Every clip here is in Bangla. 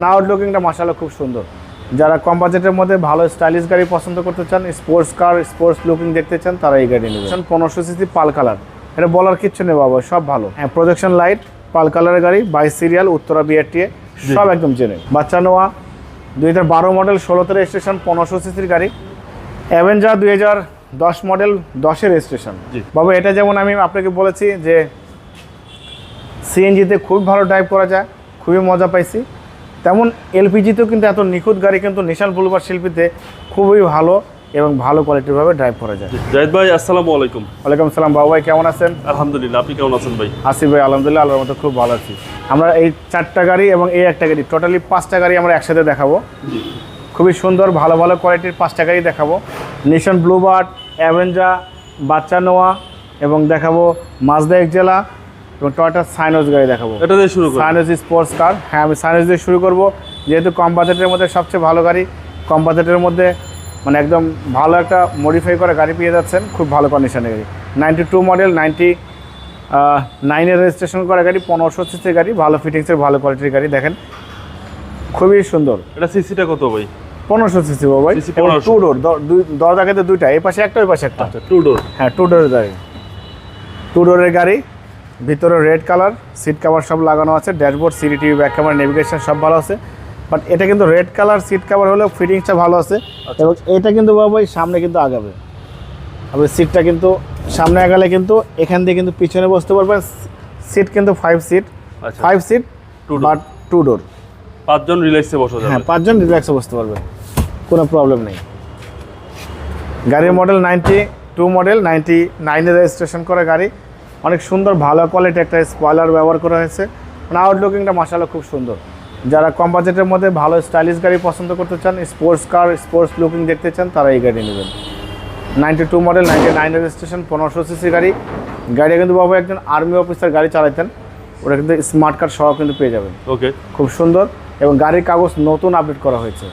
আউটলুকিংটা মাসালা খুব সুন্দর। যারা কম বাজেটের মধ্যে ভালো স্টাইলিশ গাড়ি পছন্দ করতে চান স্পোর্টস কার স্পোর্টস লুকিং দেখতে চান তারা এই গাড়ি নেবেন। পনেরোশো সিসি পাল কালার। এটা বলার কিচ্ছু নেই বাবা সব ভালো। হ্যাঁ প্রজেকশন লাইট পাল কালারের গাড়ি বাইশ সিরিয়াল উত্তরা বিআরটিএ সব একদম চেনে বাচ্চা নোয়া দুই হাজার বারো মডেল ষোলোতে রেজিস্ট্রেশন পনেরোশো সিসির গাড়ি। অ্যাভেঞ্জার দুই হাজার দশ মডেল দশের রেজিস্ট্রেশন বাবু এটা যেমন আমি আপনাকে বলেছি যে সিএনজিতে খুব ভালো ড্রাইভ করা যায় খুবই মজা পাইছি। তেমন এলপিজিতেও কিন্তু এত নিখুঁত গাড়ি কিন্তু নিশান বুলবার শিল্পীতে খুবই ভালো এবং ভালো কোয়ালিটিরভাবে ড্রাইভ করা যায়। জাহিদ ভাই আসসালামু আলাইকুম। ওয়ালাইকুম সালাম বাবু ভাই কেমন আছেন? আলহামদুলিল্লাহ আপনি কেমন আছেন ভাই? আসিফ ভাই আলহামদুলিল্লাহ আল্লাহর মতো খুব ভালো আছি। আমরা এই চারটা গাড়ি এবং এই একটা গাড়ি টোটালি পাঁচটা গাড়ি আমরা একসাথে দেখাবো। খুবই সুন্দর ভালো ভালো কোয়ালিটির পাঁচটা গাড়ি দেখাবো। নিশান ব্লুবার্ড অ্যাভেঞ্জা বাচ্চা নোয়া এবং দেখাবো মাজদা জেলা এবং টয়টা সাইনোজ গাড়ি দেখাবো। এটা দিয়ে শুরু সাইনোজ স্পোর্টস কার হ্যাঁ আমি সাইনোজ দিয়ে শুরু করব। যেহেতু কম বাজেটের মধ্যে সবচেয়ে ভালো গাড়ি কম বাজেটের মধ্যে মানে একদম ভালো একটা মডিফাই করা গাড়ি পেয়ে যাচ্ছেন খুব ভালো কন্ডিশনের গাড়ি। নাইনটি টু মডেল নাইনটি নাইনের রেজিস্ট্রেশন করা গাড়ি পনেরোশো সিসির গাড়ি ভালো ফিটিংসের ভালো কোয়ালিটির গাড়ি দেখেন। খুবই সুন্দর। এটা সিসিটা কত ভাই? পনেরোশো সিসি 1500 টু ডোর দরজা কিন্তু দুইটা এই পাশে একটা ওই পাশে একটা আচ্ছা টু ডোর হ্যাঁ টু ডোরের গাড়ি। টু ডোরের গাড়ি। ভিতরে রেড কালার সিট কাভার সব লাগানো আছে dashboard CD TV back camera navigation সব ভালো আছে। বাট এটা কিন্তু রেড কালার সিট কাভার হলেও ফিটিংসটা ভালো আছে এবং এটা কিন্তু বাবাই সামনে কিন্তু আগাবে। আপনি সিটটা কিন্তু সামনে আগালে কিন্তু এখান দিয়ে কিন্তু পিছনে বসতে পারবেন। সিট কিন্তু ফাইভ সিট আচ্ছা। Five seat. But two door পাঁচজন রিল্যাক্সে বসা হ্যাঁ পাঁচজন রিল্যাক্সে বসতে পারবে। কোনো প্রবলেম নেই। গাড়ির model ninety two model ninety নাইনে রেজিস্ট্রেশন করা গাড়ি। অনেক সুন্দর ভালো কোয়ালিটি একটা স্পয়লার ব্যবহার করা হয়েছে। মানে আউটলুকিংটা মাসালা খুব সুন্দর। যারা কম বাজেটের মধ্যে ভালো স্টাইলিশ গাড়ি পছন্দ করতে চান স্পোর্টস কার স্পোর্টস লুকিং দেখতে চান তারা এই গাড়ি নেবেন। Ninety two model ninety nine registration পনেরোশো সিসি গাড়ি। গাড়ি কিন্তু বাবু একজন আর্মি অফিসার গাড়ি চালাতেন ওটা কিন্তু স্মার্ট কার্ড সহ কিন্তু পেয়ে যাবেন। ওকে খুব সুন্দর এবং গাড়ির কাগজ নতুন আপডেট করা হয়েছে।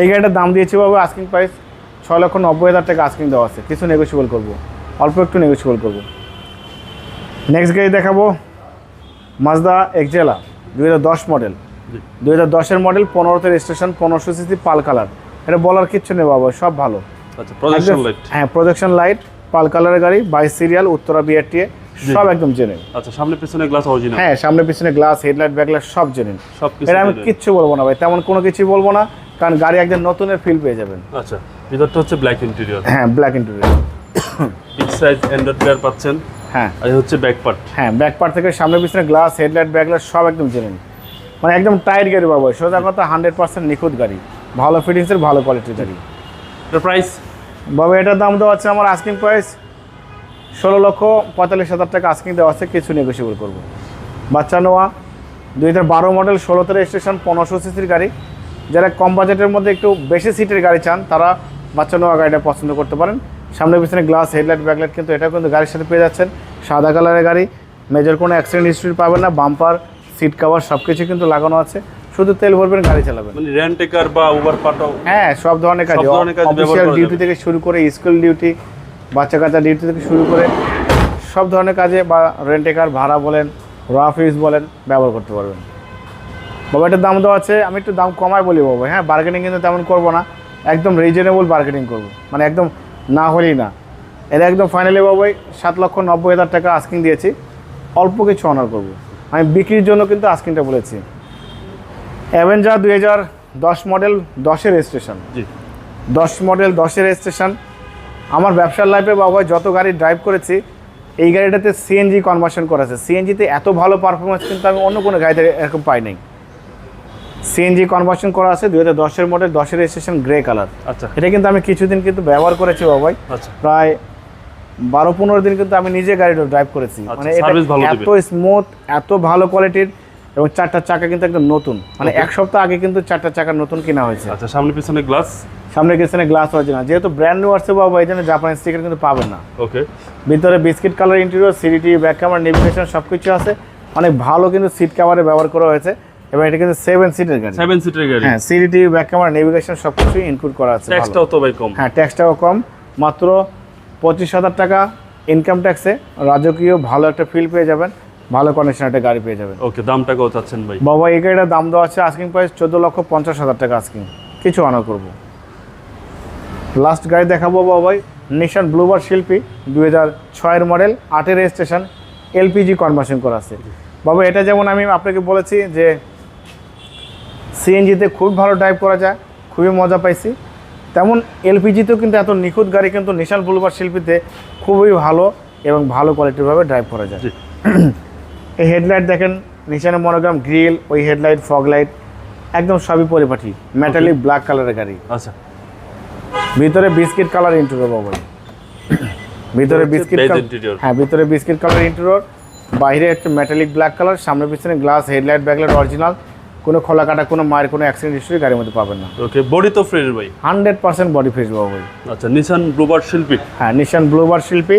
এই গাড়িটার দাম দিয়েছি বাবু আস্কিং প্রাইস ছয় লক্ষ নব্বই হাজার টাকা আস্কিং দেওয়া আছে। কিছু নেগোসিয়েবল করব। অল্প একটু নেগোসিয়েবল করব। নেক্সট গাড়ি দেখাবো মাজদা এক্সেলা দুই মডেল দুই হাজার দশের মডেল পনেরোতে রেজিস্ট্রেশন পনেরোশো সিসি পাল কালার এটা বলার কিচ্ছু নেই বাবা সব ভালো। আচ্ছা হ্যাঁ প্রজেকশন লাইট পাল কালারের গাড়ি বাইশ সিরিয়াল উত্তরা বিআরটিএ সব একদম জেনে আচ্ছা সামনে পিছনে গ্লাস অরিজিনাল হ্যাঁ সামনে পিছনে গ্লাস হেডলাইট ব্যাকলাইট সব জেনে সব এটা আমি কিচ্ছু বলব না ভাই তেমন কোনো কিছুই বলব না কারণ গাড়ি একদম নতুনের ফিল পেয়ে যাবেন। আচ্ছা ভিতরটা হচ্ছে ব্ল্যাক ইন্টেরিয়র হ্যাঁ black interior big size android player পাচ্ছেন। হ্যাঁ। আর হচ্ছে ব্যাক পার্ট হ্যাঁ ব্যাক পার্ট থেকে সামনে পিছনে গ্লাস হেডলাইট ব্যাকলাইট সব একদম জেনুইন মানে একদম টাইট গাড়ি বাবা সোজা কথা হান্ড্রেড পার্সেন্ট নিখুঁত গাড়ি। ভালো ফিটিংসের ভালো কোয়ালিটির গাড়ি। এটার প্রাইস বাবা এটার দাম দেওয়া আছে আমার আস্কিং প্রাইস ষোলো লক্ষ পঁয়তাল্লিশ হাজার টাকা। আস্কিং দেওয়া আছে কিছু নেগোসিয়েবল করব। বাচ্চা নোয়া দুই হাজার বারো মডেল ষোলোতে রেজিস্ট্রেশন পনেরোশো সিসির গাড়ি। যারা কম বাজেটের মধ্যে একটু বেশি সিটের গাড়ি চান তারা বাচ্চা নোয়া গাড়িটা পছন্দ করতে পারেন। সামনে পিছনে গ্লাস হেডলাইট ব্যাকলাইট কিন্তু এটাও কিন্তু গাড়ির সাথে পেয়ে যাচ্ছেন। সাদা কালারের গাড়ি মেজর কোনো অ্যাক্সিডেন্ট হিস্ট্রি পাবেন না বাম্পার সিট কাভার সব কিছু কিন্তু লাগানো আছে। শুধু তেল ভরবেন গাড়ি চালাবেন। মানে রেন্ট টেকার বা উবার পাঠাও হ্যাঁ সব ধরনের কাজ। অফিসিয়াল ডিউটি থেকে শুরু করে স্কুল ডিউটি বাচ্চা কাচ্চা ডিউটি থেকে শুরু করে সব ধরনের কাজে বা রেন্টে কার ভাড়া বলেন রাফ ইউজ বলেন ব্যবহার করতে পারবেন। বাবা এটার দাম দেওয়া আছে আমি একটু দাম কমায় বলি বাবা হ্যাঁ বার্গেনিং কিন্তু তেমন করব না। একদম রিজনেবল বার্গেনিং করব। মানে একদম না হলেই না। এটা একদম ফাইনালি বাবাই সাত লক্ষ নব্বই হাজার টাকা আস্কিং দিয়েছি। অল্প কিছু অনার করব। আমি বিক্রির জন্য কিন্তু আস্কিংটা বলেছি। অ্যাভেঞ্জার দুই হাজার দশ মডেল দশের রেজিস্ট্রেশন জি। দশ মডেল দশের রেজিস্ট্রেশন আমার ব্যবসার লাইফে বাবা যত গাড়ি ড্রাইভ করেছি এই গাড়িটাতে সিএনজি কনভার্সন করা আছে সিএনজিতে এত ভালো পারফরমেন্স কিন্তু আমি অন্য কোনো গাড়িতে এরকম পাই নাই। সিএনজি কনভার্সন করা আছে দুই হাজার দশের মডেল দশের রেজিস্ট্রেশন গ্রে কালার আচ্ছা। এটা কিন্তু আমি কিছুদিন কিন্তু ব্যবহার করেছি বাবাই আচ্ছা। প্রায় বারো পনেরো দিন কিন্তু আমি নিজে গাড়িটা ড্রাইভ করেছি। আচ্ছা, মানে এত স্মুথ এত ভালো কোয়ালিটির এবং চারটা চাকা কিন্তু একদম নতুন। মানে এক সপ্তাহ আগে কিন্তু চারটা চাকা নতুন কেনা হয়েছে। আচ্ছা সামনে পিছনে গ্লাস সামনে পিছনে গ্লাস অরিজিনাল যেহেতু ব্র্যান্ড নিউ আসছে বাবা এই জন্য জাপানি স্টিকার কিন্তু পাবেন না। ওকে ভিতরে বিস্কিট কালার ইন্টেরিয়র সিডিটি ব্যাক ক্যামেরা নেভিগেশন সব কিছু আছে। অনেক ভালো কিন্তু সিট কাভারে ব্যবহার করা হয়েছে। এবং এটা কিন্তু সেভেন সিটের গাড়ি। সেভেন সিটের গাড়ি। হ্যাঁ সিডিটি ব্যাক ক্যামেরা নেভিগেশন সব কিছু ইনক্লুড করা আছে ভালো। ট্যাক্সটাও তো ভাই কম। হ্যাঁ ট্যাক্সটাও কম। মাত্র পঁচিশ হাজার টাকা ইনকাম ট্যাক্সে রাজকীয় ভালো একটা ফিল পেয়ে যাবেন ভালো কন্ডিশন একটা গাড়ি পেয়ে যাবেন। ওকে দামটা কত চাচ্ছেন ভাই? বাবা এই গাড়িটার দাম দেওয়া আছে আস্কিং প্রাইস চোদ্দ লক্ষ পঞ্চাশ হাজার টাকা আস্কিং কিছু অনার করব। লাস্ট গাড়ি দেখাবো বাবাই নিশান ব্লুবার শিল্পী দু হাজার ছয়ের মডেল আটের রেজিস্ট্রেশন এলপিজি কনভার্সন করা আছে। বাবা এটা যেমন আমি আপনাকে বলেছি যে সিএনজিতে খুব ভালো ড্রাইভ করা যায় খুবই মজা পাইছি। তেমন এলপিজিতেও কিন্তু এত নিখুঁত গাড়ি কিন্তু নিশান বুলবার শিল্পীতে খুবই ভালো এবং ভালো কোয়ালিটিভাবে ড্রাইভ করা যায়। এই হেডলাইট দেখেন নিশানের মনোগ্রাম গ্রিল ওই হেডলাইট ফগ লাইট একদম সবই পরিপাটি মেটালিক ব্ল্যাক কালারের গাড়ি। আচ্ছা। ভিতরে বিস্কিট কালার ইন্টেরিয়র বাবা ভিতরে বিস্কিট। হ্যাঁ ভিতরে বিস্কিট কালার ইন্টেরিয়র বাইরে একটা মেটালিক ব্ল্যাক কালার সামনে পিছনে গ্লাস হেডলাইট ব্যাকলাইট অরিজিনাল কোনো খোলা কাটা কোনো মায়ের কোনো অ্যাক্সিডেন্ট হিস্ট্রি গাড়ির মধ্যে পাবেন না। ওকে বডি তো ফ্রেশ ভাই? হান্ড্রেড পার্সেন্ট বডি ফ্রেশ বাবা ভাই। আচ্ছা নিশান ব্লুবার শিল্পী? হ্যাঁ নিশান ব্লুবার শিল্পী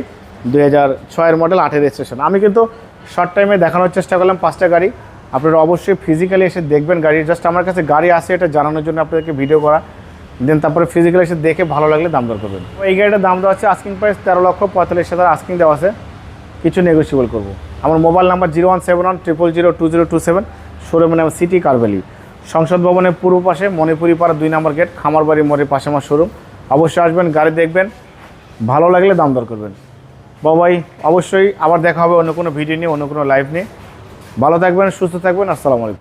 দুই হাজার ছয়ের মডেল আটের রেজিস্ট্রেশন আমি কিন্তু শর্ট টাইমে দেখানোর চেষ্টা করলাম পাঁচটা গাড়ি। আপনারা অবশ্যই ফিজিক্যালি এসে দেখবেন গাড়ি। জাস্ট আমার কাছে গাড়ি আছে এটা জানানোর জন্য আপনাদেরকে ভিডিও করা। দেন তারপরে ফিজিক্যালি এসে দেখে ভালো লাগলে দাম দর করবেন। এই গাড়িটার দাম দেওয়া আছে আস্কিং প্রাইস তেরো লক্ষ পঁয়তাল্লিশ হাজার। আস্কিং দেওয়া আছে। কিছু নেগোসিয়েবল করব। আমার mobile number zero one seven one triple zero two zero two seven শোরুমের নাম সিটি কারভ্যালি সংসদ ভবনের পূর্ব পাশে মণিপুরি পাড়া দুই নম্বর গেট, খামারবাড়ি মোড়ের পাশে আমার শোরুম। অবশ্যই আসবেন, গাড়ি দেখবেন, ভালো লাগলে দাম দর করবেন। বাবাই অবশ্যই আবার দেখা হবে অন্য কোনো ভিডিও নিয়ে, অন্য কোনো লাইভ নিয়ে। ভালো থাকবেন, সুস্থ থাকবেন, আসসালামু আলাইকুম।